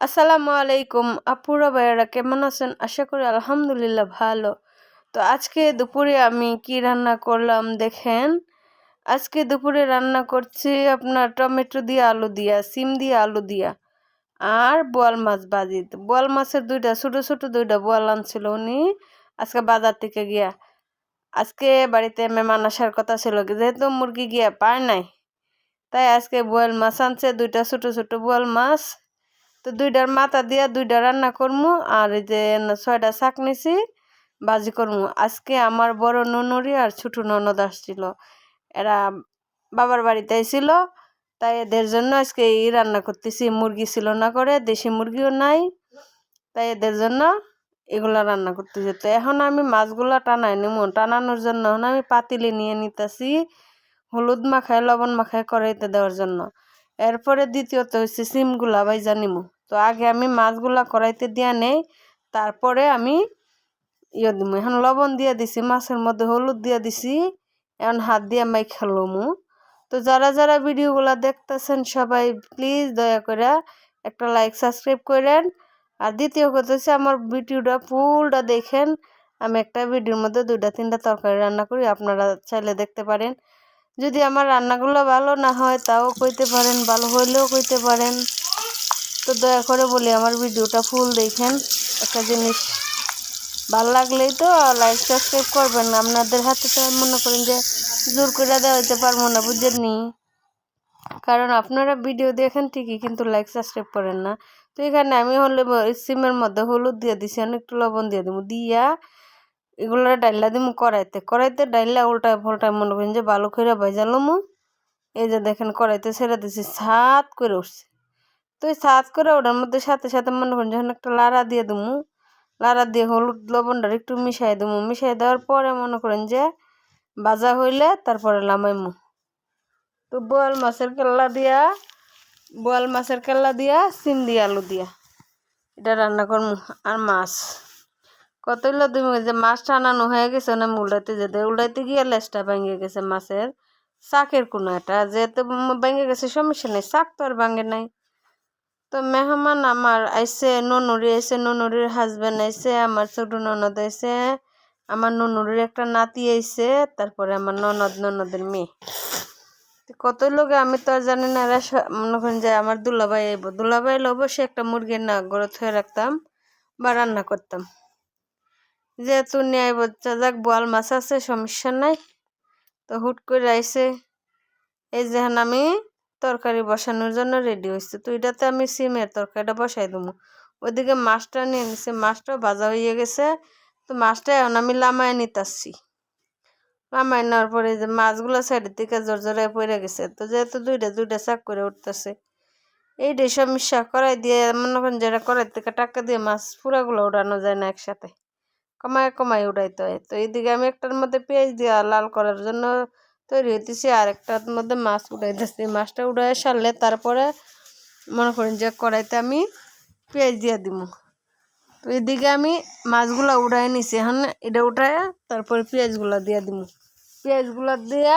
আসসালামু আলাইকুম। আপুরা ভাইয়ারা, কেমন আছেন? আশা করি আলহামদুলিল্লাহ ভালো। তো আজকে দুপুরে আমি কি রান্না করলাম দেখেন। আজকে দুপুরে রান্না করছি আপনার টমেটো দিয়ে আলু দিয়া, সিম দিয়ে আলু দিয়া আর বোয়াল মাছ বাজি বোয়াল মাছের দুইটা, ছোটো ছোটো দুইটা বোয়াল আনছিল উনি আজকে বাজার থেকে গিয়া। আজকে বাড়িতে মেহমান আসার কথা ছিল, যেহেতু মুরগি গিয়া পায় নাই, তাই আজকে বোয়াল মাছ আনছে, দুইটা ছোটো ছোটো বোয়াল মাছ। তো দুইটার মাথা দিয়া দুইটা রান্না করমু, আর এই যে ছয়টা শাক নিছি, বাজি করমু। আজকে আমার বড় ননরি আর ছোট ননদ আসছিল। এরা বাবার বাড়িতে ছিল তাই এদের জন্য আজকে এই রান্না করতেছি। মুরগি ছিল না করে দেশি মুরগিও নাই, তাই এদের জন্য এগুলা রান্না করতেছি। তো এখন আমি মাছগুলা টানাই নিব টানানোর জন্য এখন আমি পাতিলে নিয়ে নিতেছি, হলুদ মাখায়, লবণ মাখায় কড়াইতে দেওয়ার জন্য। এরপরে দ্বিতীয়ত হচ্ছে সিমগুলা ভাইজা নিমু। তো আগে আমি মাছগুলা কড়াইতে দিয়া নেই, তারপরে আমি ইয়ে দিব এখন লবণ দিয়ে দিছি, মাছের মধ্যে হলুদ দিয়ে দিছি, এখন হাত দিয়ে মাই খেলমু তো যারা যারা ভিডিওগুলো দেখতেছেন সবাই, প্লিজ দয়া করে একটা লাইক, সাবস্ক্রাইব করেন আর দ্বিতীয় কথা হচ্ছে আমার ভিডিওটা ফুলটা দেখেন, আমি একটা ভিডিওর মধ্যে দুইটা, তিনটা তরকারি রান্না করি, আপনারা চাইলে দেখতে পারেন। যদি আমার রান্নাগুলো ভালো না হয়, তাও কইতে পারেন, ভালো হইলেও কইতে পারেন। তো দয়া করে বলি, আমার ভিডিওটা ফুল দেখেন। একটা জিনিস ভালো লাগলেই তো লাইক সাবস্ক্রাইব করবেন। আপনাদের হাতে তো মনে করেন যে জোর করে দেওয়াতে পারব না বুঝেন নি কারণ আপনারা ভিডিও দেখেন ঠিকই, কিন্তু লাইক সাবস্ক্রাইব করেন না। তো এখানে আমি হলে সিমের মধ্যে হলুদ দিয়ে দিছি একটু লবণ দিয়ে দেবো। দিয়া এগুলো ডাইলা দিমু কড়াইতে কড়াইতে ডাইলা উল্টায় ফল্টায় মনে করেন যে ভালো করে ভাজালমু এই যে দেখেন কড়াইতে ছেড়ে দিছি, সাত করে উঠছে। তো এই সাত করে ওটার মধ্যে সাথে সাথে মনে করেন যখন একটা লাড়া দিয়ে দেবো লাড়া দিয়ে হলুদ লবণটা একটু মিশাই দেবো মিশাই দেওয়ার পরে মনে করেন যে ভাজা হইলে তারপরে লামাইমু। তো বোয়াল মাছের কেল্লা দিয়া, বোয়াল মাছের কেল্লা দিয়া, সিম দিয়া, আলু দিয়া। এটা রান্না করব আর মাছ। কত হইল তুমি যে মাছ টানানো হয়ে গেছে, না উল্টাইতে যেতে? উল্টাইতে গিয়ে লেসটা ভেঙে গেছে মাছের। শাকের কোনো একটা যেহেতু ভেঙে গেছে, সমস্যা নেই শাক তো আর ভাঙে নাই। তো মেহমান আমার আইসে ননুরি আইসে ননুরির হাজব্যান্ড আইসে আমার ছোট ননদ আইসে আমার ননুরির একটা নাতি আইসে তারপরে আমার ননদ ননদের মেয়ে। কত লোকে আমি তো আর জানি না, এরা মনে করেন যে আমার দুলাভাই আইব। দুলাভাই এলে অবশ্যই একটা মুরগির না গড়ে থয়ে রাখতাম বা রান্না করতাম। যেহেতু নিয়ে আইব যাক বোয়াল মাছ আছে, সমস্যা নাই। তো হুট করে আইসে, এই যেখানে আমি তরকারি বসানোর জন্য রেডি হয়েছে তো এটাতে আমি সিমের তরকারিটা বসাই দেবো ওইদিকে মাছটা নিয়ে নিছে মাছটা ভাজা হয়ে গেছে। তো মাছটা এখন আমি লামায় নিতাছি। লামায় নেওয়ার পরে যে মাছগুলো সাইডের দিকে জোর জোরায় পড়ে গেছে। তো যেহেতু দুইটা দুইটা চাক করে উঠতেছে। এইটাই সমস্যা করাই দিয়ে মনে করেন যেটা করাই থেকে টাকা দিয়ে মাছ পুরাগুলো উড়ানো যায় না একসাথে। কমায় কমায় উড়াইতে হয়। তো এইদিকে আমি একটার মধ্যে পেঁয়াজ দিয়ে লাল করার জন্য তৈরি হইতেছি, আর একটার মধ্যে মাছ উঠাইতেছি মাছটা উঠাই সারলে তারপরে মনে করেন যে কড়াইতে আমি পেঁয়াজ দিয়ে দিব তো এদিকে আমি মাছগুলো উঠাই নিছি, এখন এটা উঠায় তারপরে পেঁয়াজগুলো দিয়া দিব পেঁয়াজগুলো দিয়া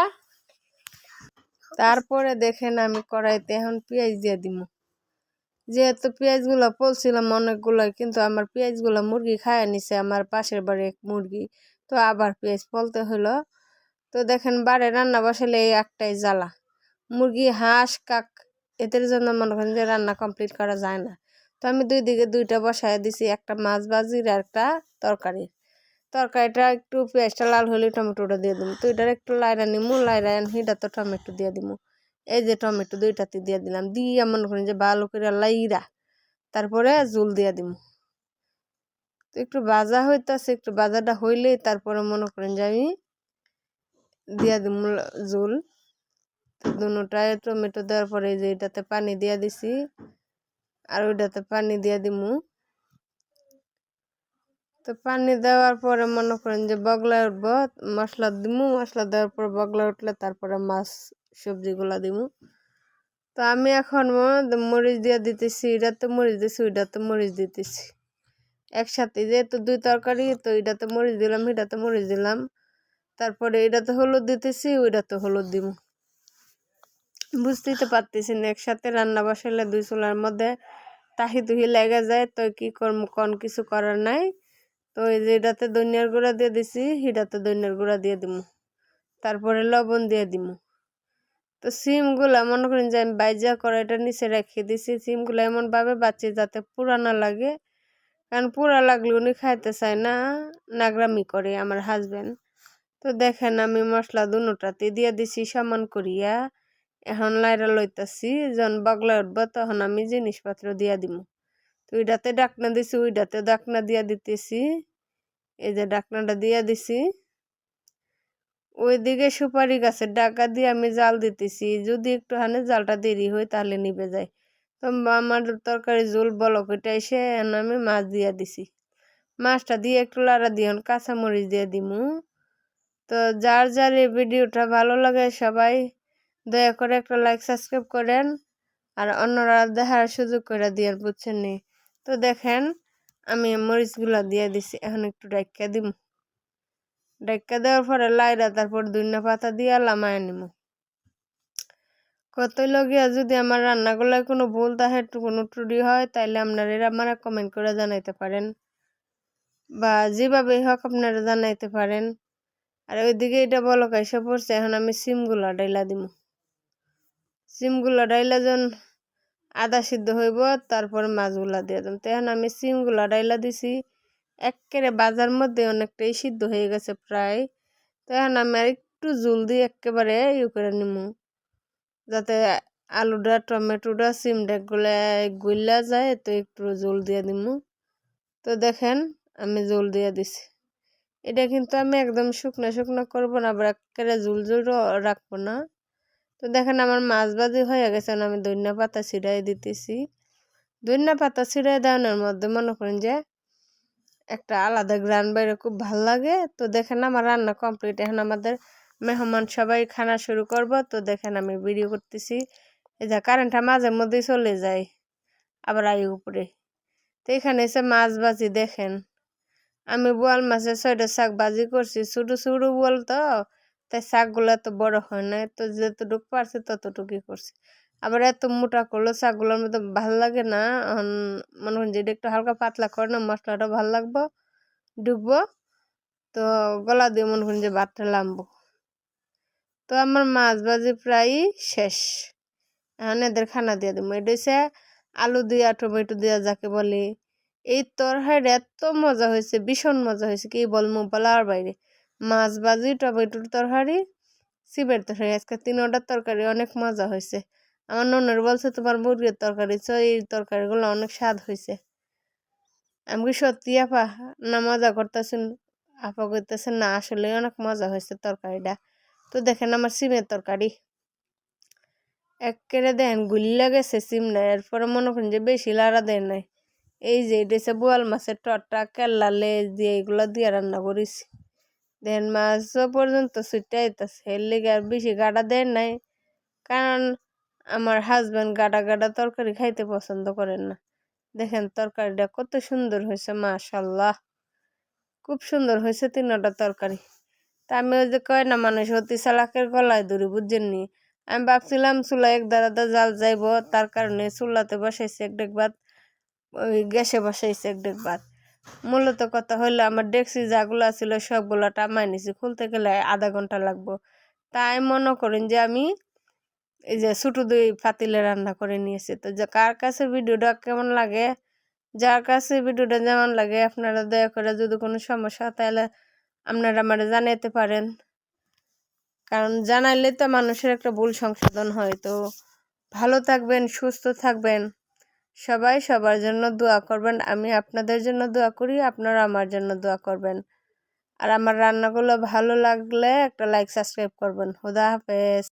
তারপরে দেখেন আমি কড়াইতে এখন পেঁয়াজ দিয়ে দিব যেহেতু পেঁয়াজগুলো পলছিলাম অনেকগুলো কিন্তু আমার পেঁয়াজগুলো মুরগি খায় নিছে, আমার পাশের বাড়ি এক মুরগি। তো আবার পেঁয়াজ পলতে হলো তো দেখেন বারে রান্না বসালে এই একটাই জ্বালা। মুরগি হাঁস, কাক, এদের জন্য মনে করেন যে রান্না কমপ্লিট করা যায় না। তো আমি দুই দিকে দুইটা বসায় দিছি, একটা মাছ বাজির আর একটা তরকারি তরকারিটা একটু পেঁয়াজটা লাল হলে টমেটোটা দিয়ে দিব। তো এটার একটু লাইরা নিমু, লাইরা হিটা তো টমেটো দিয়ে দিমু এই যে টমেটো দুইটাতে দিয়ে দিলাম, দিয়ে মনে করেন যে ভালো করে লাইরা তারপরে জুল দিয়ে দিমু। তো একটু বাজা হইতেছে, একটু বাজাটা হইলেই তারপরে মনে করেন যে আমি দিয়া দিম জোল দুটায় টমেটো দেওয়ার পরে যে এটাতে পানি দিয়া দিছি, আর ওইটাতে পানি দিয়া দিমু। তো পানি দেওয়ার পরে মনে করেন যে বগলা উঠবো, মশলা দিমু, মশলা দেওয়ার পর বগলা উঠলে তারপরে মাছ সবজিগুলা দিমু। তো আমি এখন মরিচ দিয়ে দিতেছি এটাতে মরিচ দিছি ওইটাতে মরিচ দিতেছি। একসাথে যেহেতু দুই তরকারি, তো এটাতে মরিচ দিলাম এটাতে মরিচ দিলাম। তারপরে এটাতে হলুদ দিতেছি ওইটাতে হলুদ দিব বুঝতেই তো পারতেছি না একসাথে রান্না বসাইলে দুই চুলার মধ্যে তাহি তুহি লেগে যায়, তো কি করম, কোন কিছু করার নাই। তো এই যে এটাতে দৈন্যার গুঁড়া দিয়ে দিছি হিটাতে দৈন্যার গুঁড়া দিয়ে দিমু। তারপরে লবণ দিয়ে দিমু। তো সিমগুলো মনে করেন যে আমি বাইজা করে এটা নিচে রেখে দিছি। সিমগুলো এমনভাবে বাচ্চি যাতে পুরা না লাগে। কারণ পুরা লাগলে উনি খাইতে চায় না, নাগরামি করে আমার হাজব্যান্ড তো দেখেন আমি মশলা দুটাতে দিয়ে দিছি সমান করিয়া। এখন লাইরা লইতাছি, যখন বগলা উঠব তখন আমি জিনিসপত্র দিয়া দিব তো ওইটাতে ডাকনা দিছি, ওইটাতে ডাকনা দিয়া দিতেছি। এই যে ডাকনাটা দিয়া দিছি। ওইদিকে সুপারি গাছের ডাকা দিয়ে আমি জাল দিতেছি, যদি একটু হানে জালটা দেরি হয় তাহলে নিবে যায় তো আমার তরকারি ঝোল বলক এটা এসে আমি মাছ দিয়া দিছি। মাছটা দিয়ে একটু লাড়া দিয়ে কাঁচামরিচ দিয়ে দিমু। তো যার যার এই ভিডিওটা ভালো লাগে সবাই দয়া করে একটা লাইক সাবস্ক্রাইব করেন আর অন্যরা দেখার সুযোগ করে দিয়ে বুঝছেন নি? তো দেখেন আমি মরিচগুলো দিয়ে দিছি, এখন একটু ডাক্কা দিব ডাক্কা দেওয়ার পরে লাইরা তারপর দুইনা পাতা দিয়ে লামায় নিব কত লগিয়া যদি আমার রান্নাগুলোয় কোনো ভুল একটু কোনো ত্রুটি হয়, তাইলে আপনারা আপনারা কমেন্ট করে জানাইতে পারেন। বা যেভাবেই হোক আপনারা জানাইতে পারেন। আর ওইদিকে এটা বলো কাইসা পড়ছে, এখন আমি সিমগুলা ডাইলা দিব সিমগুলা ডাইলা যখন আদা সিদ্ধ হইব, তারপর মাছগুলা দিয়ে দিম। তখন আমি সিমগুলা ডাইলা দিছি। একেবারে বাজার মধ্যে অনেকটাই সিদ্ধ হয়ে গেছে প্রায়। তো এখন আমি আর একটু জুল দিয়ে একেবারে ইয়ে করে নিমু। যাতে আলুটা, টমেটোটা সিমটা গুলা গুলা যায়, তো একটু জল দিয়ে দিমু। তো দেখেন, আমি জল দিয়ে দিছি। এটা কিন্তু আমি একদম শুকনো শুকনো করব না, আবার একেবারে জুল জুল রাখব না। তো দেখেন, আমার মাছ বাজি হয়ে গেছে আমি ধন্যা পাতা ছিঁড়াই দিতেছি। ধন্যা পাতা ছিঁড়াই দেওয়ানোর মধ্যে মনে করেন যে একটা আলাদা গ্রান বাইরে খুব ভালো লাগে। তো দেখেন আমার রান্না কমপ্লিট। এখন আমাদের মেহমান সবাই খানা শুরু করব। তো দেখেন আমি ভিডিও করতেছি। এই যে কারেন্টটা মাঝে মধ্যেই চলে যায়, আবার আই উপরে। তো এখানে এসে মাছ বাজি দেখেন। আমি বোয়াল মাছের ছয়টা শাক বাজি করছি। ছোটো ছোটো বোয়াল তো, তাই শাকগুলো এত বড় হয় না তো যতটুকু পারছি ততটুকুই করছি। আবার এত মোটা করল শাকগুলোর মধ্যে ভালো লাগে না। মনে হয় যেটা একটু হালকা পাতলা করে না মশলাটা ভালো লাগবো, ডুববো। তো গলা দিয়ে মনে করেন যে ভাতটা লামবো তো আমার মাছ ভাজি প্রায় শেষ। এখন এদের খানা দিয়ে দেবো। এটা হচ্ছে আলু দিয়া, টমেটো দিয়া, যাকে বলি। এই তরহাইটা এত মজা হয়েছে, ভীষণ মজা হয়েছে, কি বলব বলার বাইরে। মাছ ভাজি, টমেটোর তরকারি সিমের তরকারি আজকে তিনোটার তরকারি অনেক মজা হয়েছে। আমার ননের বলছে, তোমার মুরগির তরকারি চ এই তরকারিগুলো অনেক স্বাদ হয়েছে আমি কি সত্যি আপা, না মজা করতেছেন। আপা করতেছেন না আসলে অনেক মজা হয়েছে তরকারিটা। তো দেখেন আমার সিমের তরকারি। একেরে দেন, গুল্লা গেছে সিম নাই, এরপরে মনে করেন যে বেশি লাড়া দেয় নাই। এই যে, এটা বোয়াল মাছের টটটা কেল্লা, লেজ দিয়ে এগুলো দিয়ে রান্না করেছি। দেন মাছও পর্যন্ত ছুটাইতেছে এর লেগে আর বেশি গাডা দেন নাই। কারণ আমার হাজব্যান্ড গাডা গাডা তরকারি খাইতে পছন্দ করেন না। দেখেন তরকারিটা কত সুন্দর হয়েছে, মাশাল্লাহ। খুব সুন্দর হয়েছে তিনটা তরকারি। তা আমি ওই যে কয় না, মানুষ অতি চালাকের গলায় দড়ি বুঝছেননি আমি ভাবছিলাম চুলা এক দাঁড়াতে জাল যাইব, তার কারণে চুলাতে বসাইছে এক ডেক ভাত, ওই গ্যাসে বসাইছে এক ডেক ভাত। মূলত কথা হইল, আমার ডেক্সি যাগুলো ছিল সবগুলো টামাই নিছি খুলতে গেলে আধা ঘণ্টা লাগবো। তাই মনে করেন যে আমি এই যে ছোটো দুই পাতিলে রান্না করে নিয়েছি। তো যে, কার কাছে ভিডিওটা কেমন লাগে? যার কাছে ভিডিওটা যেমন লাগে, আপনারা দয়া করে যদি কোনো সমস্যা তাহলে আপনারা আমার জানাইতে পারেন। কারণ জানাইলে তো মানুষের একটা ভুল সংশোধন হয়। তো ভালো থাকবেন, সুস্থ থাকবেন। সবাই সবার জন্য দোয়া করবেন। আমি আপনাদের জন্য দোয়া করি, আপনারা আমার জন্য দোয়া করবেন। আর আমার রান্নাগুলো ভালো লাগলে একটা লাইক সাবস্ক্রাইব করবেন। হুদা হাফেজ।